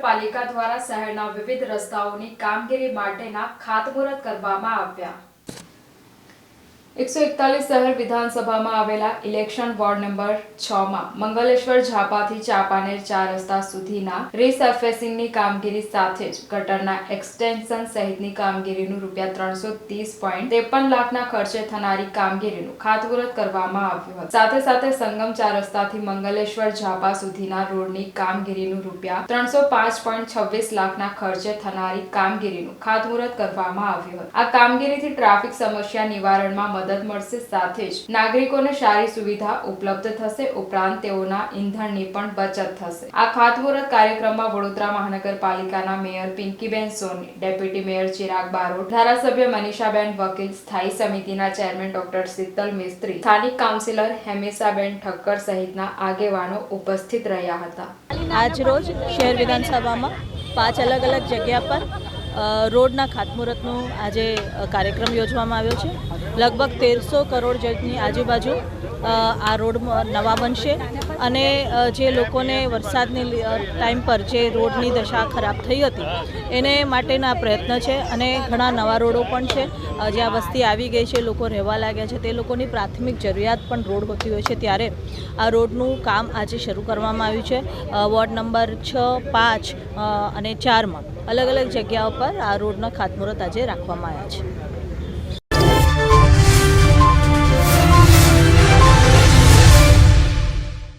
પાલિકા દ્વારા શહેરના વિવિધ રસ્તાઓની કામગીરી માટેના ખાતમુહૂર્ત કરવામાં આવ્યા. એકસો એકતાલીસ શહેર વિધાનસભામાં આવેલા ઇલેક્શન વોર્ડ નંબર છ માં મંગલેશ્વર ઝાપાથી ચાપાનેર ચાર રસ્તા સુધીના રીસર્ફેસિંગની કામગીરી સાથે જ ગટરના એક્સટેન્શન સહિતની કામગીરીનું રૂપિયા ત્રણસો ત્રીસ પોઈન્ટ ત્રેપન લાખના ખર્ચે થનારી કામગીરીનું ખાતમુહૂર્ત કરવામાં આવ્યું હતું. સાથે સાથે સંગમ ચાર રસ્તાથી મંગલેશ્વર ઝાપા સુધીના રોડની કામગીરીનું રૂપિયા ત્રણસો પાંચ પોઈન્ટ છવ્વીસ લાખના ખર્ચે થનારી કામગીરીનું ખાતમુહૂર્ત કરવામાં આવ્યું હતું. આ કામગીરીથી ટ્રાફિક સમસ્યા નિવારણમાં મદદ મળશે સાથે જ. નાગરિકોને સારી સુવિધા ઉપલબ્ધ થશે, ઉપરાંત તેઓના ઈંધણની પણ બચત થશે. આ ખાતમુહૂર્ત કાર્યક્રમમાં વડોદરા મહાનગરપાલિકાના mayor Pinkiben Soni, deputy mayor Chirag Barot, ધારાસભ્ય મનીષાબેન વકીલ, સ્થાયી સમિતિના ચેરમેન ડોક્ટર શીતલ મિસ્ત્રી, સ્થાનિક કાઉન્સિલર હેમેશાબેન ઠક્કર સહિતના આગેવાનો ઉપસ્થિત રહ્યા હતા. આજ રોજ શહેર વિધાનસભામાં પાંચ અલગ અલગ જગ્યા પર રોડના ખાતમુહૂર્તનો આજે કાર્યક્રમ યોજવામાં આવ્યો છે. લગભગ તેરસો કરોડ જેટની આજુબાજુ આ રોડ નવા બનશે. અને જે લોકોને વરસાદની ટાઈમ પર જે રોડની દશા ખરાબ થઈ હતી, એને માટેના પ્રયત્ન છે અને ઘણા નવા રોડો પણ છે. જ્યાં વસ્તી આવી ગઈ છે, લોકો રહેવા લાગ્યા છે, તે લોકોની પ્રાથમિક જરૂરિયાત પણ રોડ હોતી હોય છે. ત્યારે આ રોડનું કામ આજે શરૂ કરવામાં આવ્યું છે. વોર્ડ નંબર છ, પાંચ અને ચારમાં અલગ અલગ જગ્યાઓ પર આ રોડના ખાતમુહૂર્ત આજે રાખવામાં આવ્યા છે.